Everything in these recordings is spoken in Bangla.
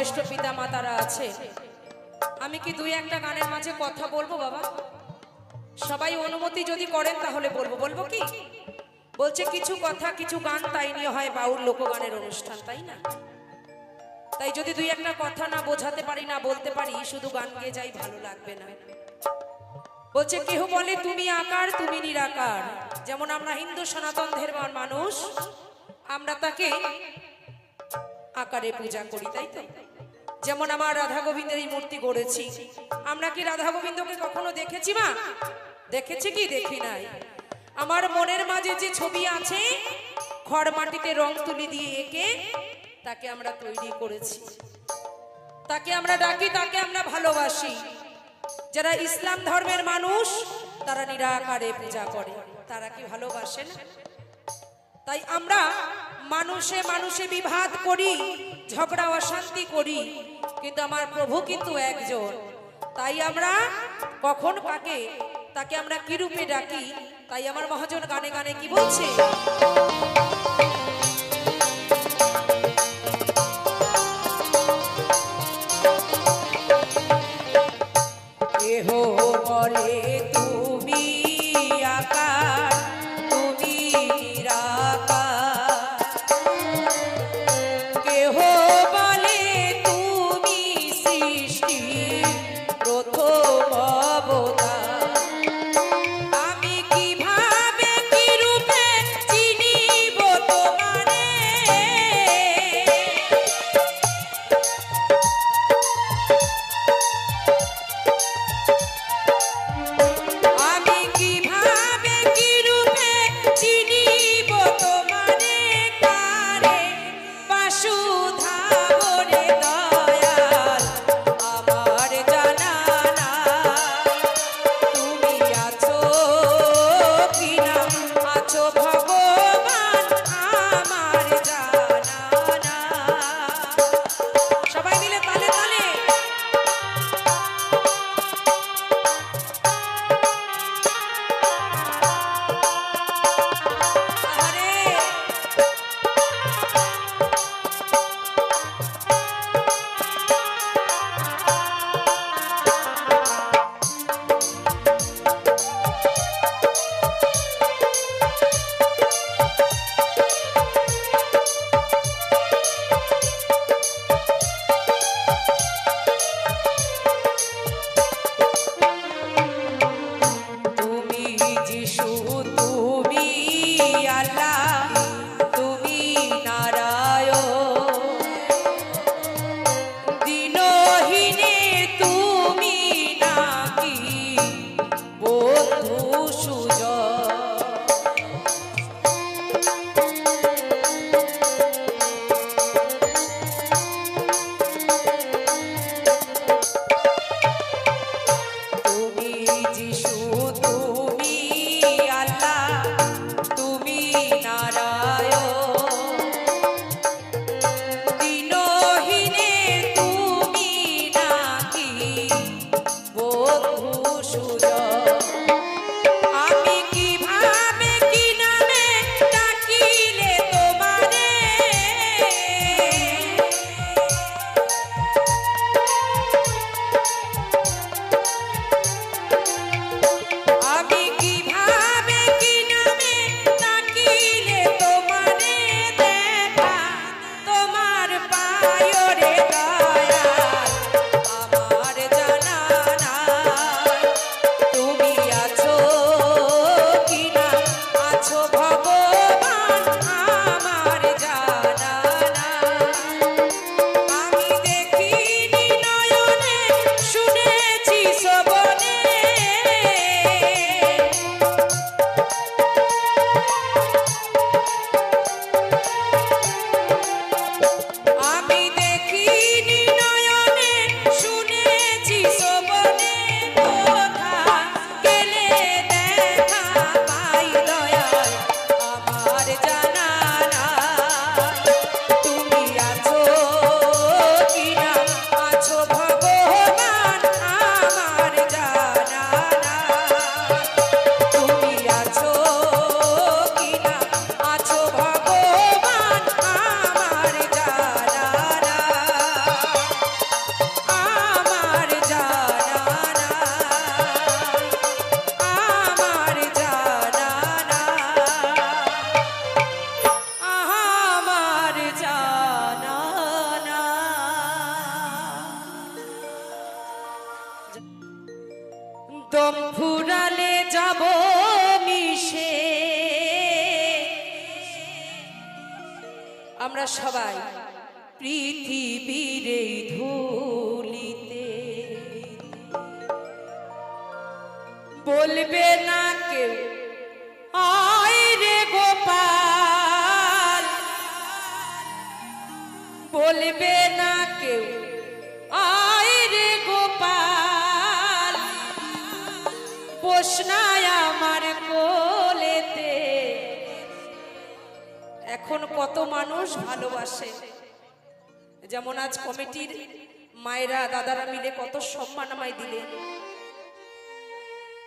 বয়োজ্যেষ্ঠ পিতা মাতারা আছে। আমি কি দুই একটা গানের মাঝে কথা বলব বাবা? সবাই অনুমতি যদি করেন তাহলে বলব। বলব কি? বলছে, কিছু কথা, কিছু গান তাই নিয়ে হয় বাউল লোকগানের অনুষ্ঠান, তাই না? তাই যদি দুই একটা কথা না বোঝাতে পারি, না বলতে পারি, শুধু গান গেয়ে যাই, ভালো লাগবে না। বলছে, কেহ বলে, তুমি আকার, তুমি নিরাকার। যেমন আমরা হিন্দু সনাতন ধর্মের মানুষ, আমরা তাকে আকারে পূজা করি, তাই তো? যেমন আমার রাধা গোবিন্দের এই মূর্তি গড়েছি। আমরা কি রাধা গোবিন্দকে কখনো দেখেছি মা? দেখেছি কি? দেখি নাই। আমার মনের মাঝে যে ছবি আছে, খড় মাটিতে রং তুলি দিয়ে এঁকে, তাকে আমরা তৈরি করেছি। তাকে আমরা ডাকি, তাকে আমরা ভালোবাসি। যারা ইসলাম ধর্মের মানুষ, তারা নিরাকারে পূজা করে। তারা কি ভালোবাসেন তাই আমরা মানুষে মানুষে বিভাদ করি, ঝগড়া, অশান্তি করি। কিন্তু আমার প্রভু কিন্তু একজন। তাই আমরা কখন কাকে, তাকে আমরা কি রূপে ডাকি, তাই আমার মহাজন গানে গানে কি বলছে? কেহ বলে আমরা সবাই পৃথিবীর এই ধুলিতে। বলবে না কত মানুষ ভালোবাসে। যেমন আজ কমিটির মায়েরা, দাদারা মিলে কত সম্মান আমায় দিলেন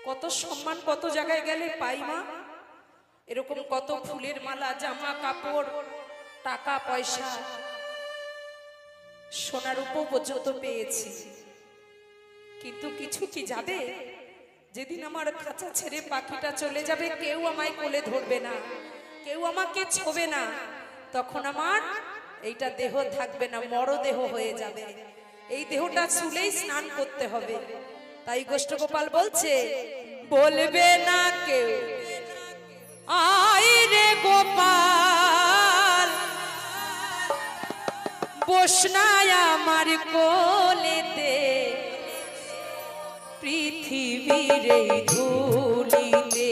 কত সম্মান কত জায়গায় গেলে পাই মা। এরকম কত ফুলের মালা, জামা, কাপড়, টাকা, পয়সা। সোনার উপ পর্যন্ত পেয়েছি। কিন্তু কিছু কি যাবে? যেদিন আমার খাঁচা ছেড়ে পাখিটা চলে যাবে, কেউ আমায় কোলে ধরবে না। কেউ আমাকে ছোবে না। তখন আমার এইটা দেহ থাকবে না, মরদেহ হয়ে যাবে। এই দেহটা চুলেই স্নান করতে হবে। তাই গোষ্ঠগোপাল বলছে, বলবে না কেউ। আয় রে গোপাল বসনায় আমার কোলেতে। পৃথিবীর ধুলিতে।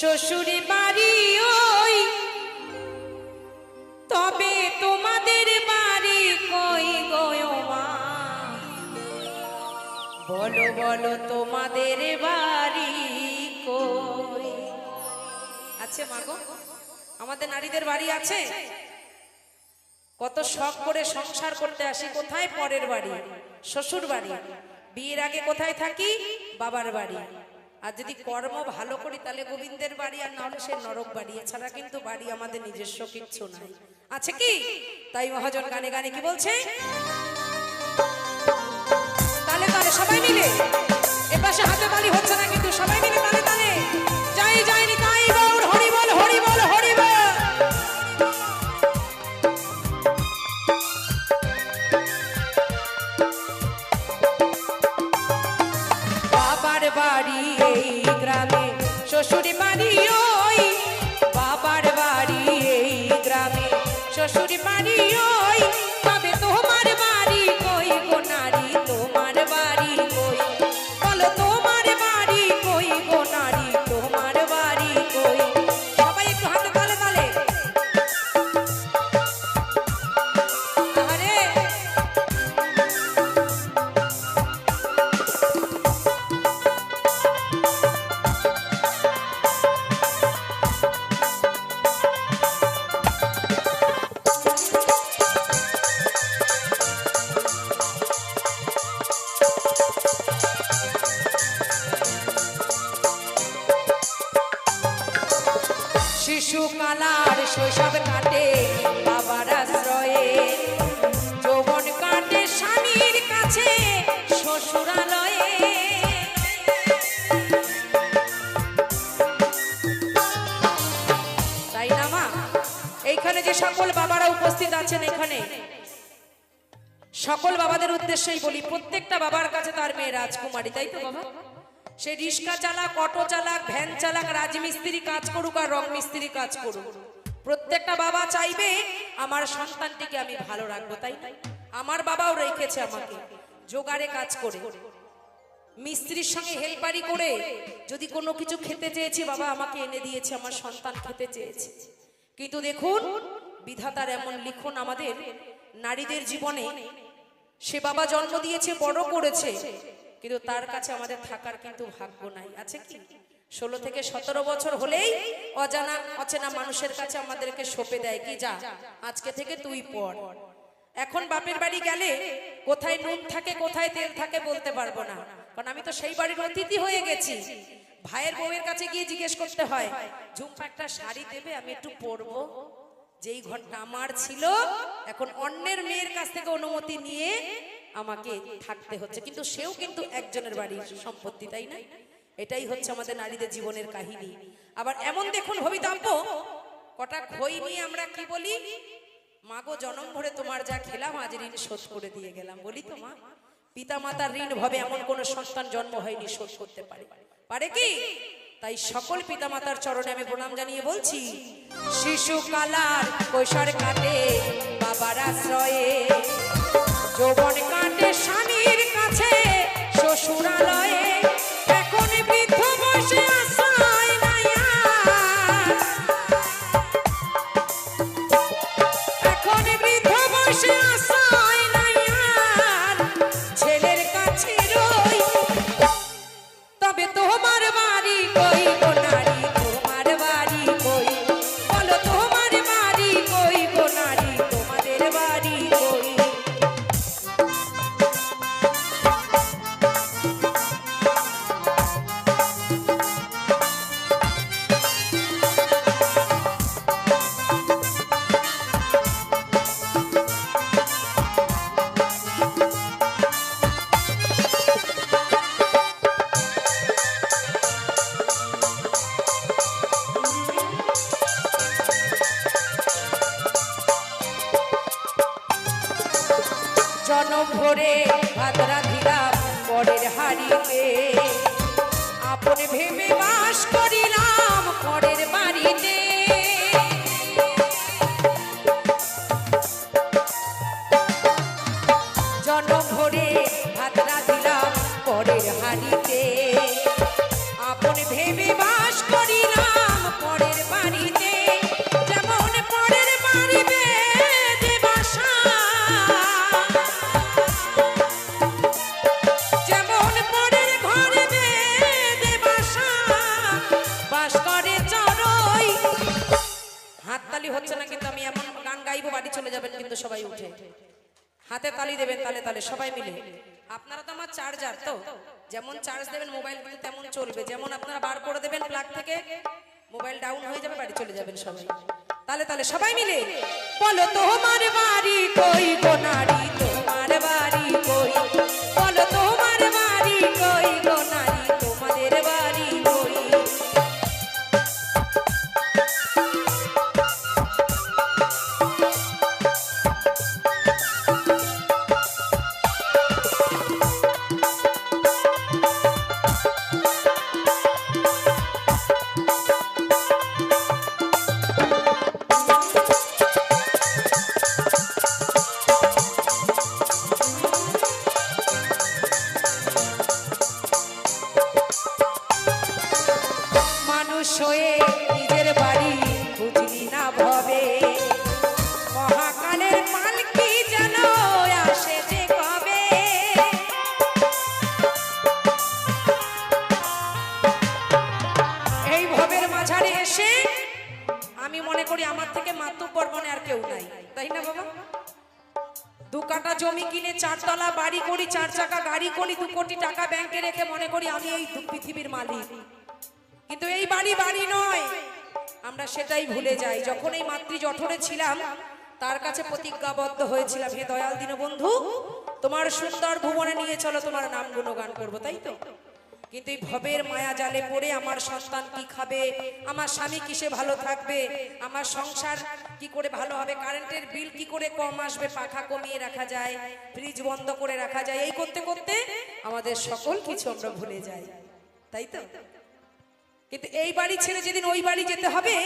শ্বশুর বাড়ি ওই। তবে তোমাদের বাড়ি কই মা? বলো বলো তোমাদের বাড়ি কই? আছে মাগো আমাদের নারীদের বাড়ি আছে। কত শখ করে সংসার করতে আসি, কোথায় পরের বাড়ি? শ্বশুর বাড়ি। বিয়ের আগে কোথায় থাকি? বাবার বাড়ি। আর যদি কর্ম ভালো করি তাহলে গোবিন্দের বাড়ি আর নাহলে সে নরক বাড়ি। এছাড়া কিন্তু বাড়ি আমাদের নিজস্ব কিচ্ছু নাই। আছে কি? তাই মহাজন গানে গানে কি বলছে? তাহলে তাহলে সবাই মিলে এপাশে হাতে বাড়ি হচ্ছে না কিন্তু সবাই মিলে তাহলে সকল বাবারা উপস্থিত আছেন এখানে, সকল বাবাদের উদ্দেশ্যেই বলি, প্রত্যেকটা বাবার কাছে তার মেয়ে রাজকুমারী, তাই তো বাবা? সে রিক্সা চালাক, অটো চালাক, ভ্যান চালাক, রাজমিস্ত্রি কাজ করুক আর রং মিস্ত্রি কাজ করুক। প্রত্যেকটা বাবা চাইবে, আমার সন্তানটিকে আমি ভালো রাখব, তাই আমার বাবাও রেখেছে আমাকে, জোগাড়ে কাজ করে। মিস্ত্রির সঙ্গে হেল্পারি করে, যদি কোনো কিছু খেতে চেয়েছি, বাবা আমাকে এনে দিয়েছে, আমার সন্তান খেতে চেয়েছে। কিন্তু দেখুন, বিধাতার এমন লিখন আমাদের নারীদের জীবনে। সে বাবা জন্ম দিয়েছে, বড় করেছে, কিন্তু তার কাছে আমাদের থাকার কিন্তু ভাগ্য নাই। আছে কি? ষোলো থেকে সতেরো বছর হলেই অজানা, অচেনা মানুষের কাছে আমাদেরকে সঁপে দেয়। কি যা? আজকে থেকে তুই পড়। এখন বাপের বাড়ি গেলে কোথায় নুন থাকে, কোথায় তেল থাকে বলতে পারব না। কারণ আমি তো সেই বাড়ির অতিথি হয়ে গেছি। ভাইয়ের বউয়ের কাছে গিয়ে জিজ্ঞেস করতে হয় ঝুম্পা একটা শাড়ি দেবে, আমি একটু পরবো। যেই ঘরটা আমার ছিল, এখন অন্যের মেয়ের কাছ থেকে অনুমতি নিয়ে আমাকে থাকতে হচ্ছে। কিন্তু সেও কিন্তু একজনের বাড়ির সম্পত্তি, তাই না? এটাই হচ্ছে আমাদের নারীদের জীবনের কাহিনী। আবার এমন দেখুন, হবিতাম্প, কটা খই নিয়ে আমরা কি বলি? মাগো, জনম ভরে তোমার যা খেলাম, আজ ঋণ শোধ করে দিয়ে গেলাম। বলি তো, মা। পিতা মাতার ঋণ ভাবে এমন কোন সন্তান জন্ম হয়নি, শোধ করতে পারে। পারে কি? তাই সকল পিতা মাতার চরণে আমি প্রণাম জানিয়ে বলছি, শিশু কালার কৈশোর কাটে বাবার আশ্রয়ে। যৌবন কাটে স্বামীর কাছে, শ্বশুরালয়ে। বার করে দেবেন প্লাগ থেকে মোবাইল ডাউন হয়ে যাবে, বাড়ি চলে যাবেন সবাই। তাহলে তাহলে সবাই মিলে বলো তোমার বাড়ি কই তো তোমার বাড়ি কই? বলো তোমার ভবের মাঝারে এসে আমি মনে করি আমার থেকে মাতুব্বর মনে আর কেউ নাই। তাই না বাবা? দু কাটা জমি কিনে চারতলা বাড়ি করি, চার চাকা গাড়ি করি, দু কোটি টাকা ব্যাংকে রেখে মনে করি আমি এই পৃথিবীর মালিক। কিন্তু এই বাড়ি বাড়ি নয়। আমরা সেটাই ভুলে যাই। যখন এই মাতৃ জঠরে ছিলাম, তার কাছে প্রতিজ্ঞাবদ্ধ হয়েছিলাম, হে দয়াল দীনবন্ধু, তোমার সুন্দর ভুবনে নিয়ে চলো, তোমার নাম গুণগান করব। তাই তো? কিন্তু এই ভবের মায়া জালে পড়ে আমার সন্তান কি খাবে? আমার স্বামী কিসে ভালো থাকবে? আমার সংসার কি করে ভালো হবে? কারেন্টের বিল কি করে কম আসবে? পাখা কমিয়ে রাখা যায় ফ্রিজ বন্ধ করে রাখা যায়, এই করতে করতে আমাদের সকল কিছু আমরা ভুলে যাই। তাই তো? কিন্তু এই বাড়ি ছেড়ে যেদিন ওই বাড়ি যেতে হবে,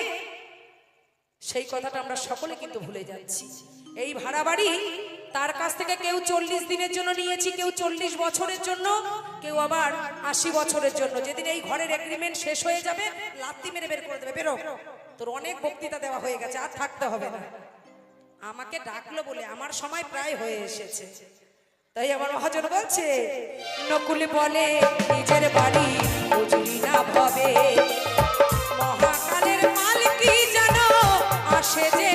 সেই কথাটা আমরা সকলে কিন্তু ভুলে যাচ্ছি। এই ভাড়া বাড়ি তার কাছ থেকে কেউ চল্লিশ দিনের জন্য নিয়েছি, কেউ চল্লিশ বছরের জন্য, কেউ আবার আশি বছরের জন্য। যেদিন এই ঘরের এগ্রিমেন্ট শেষ হয়ে যাবে, লাত্তি মেরে বের করে দেবে। বেরো। তোর অনেক বক্তৃতা দেওয়া হয়ে গেছে, আর থাকতে হবে না। আমাকে ডাকলো বলে আমার সময় প্রায় হয়ে এসেছে। তাই আমার মহাজন বলছে, নকুল বলে নিজের বাড়ি মজুরি না ভাবে মহাকালের মালিক কি জানো আসে যে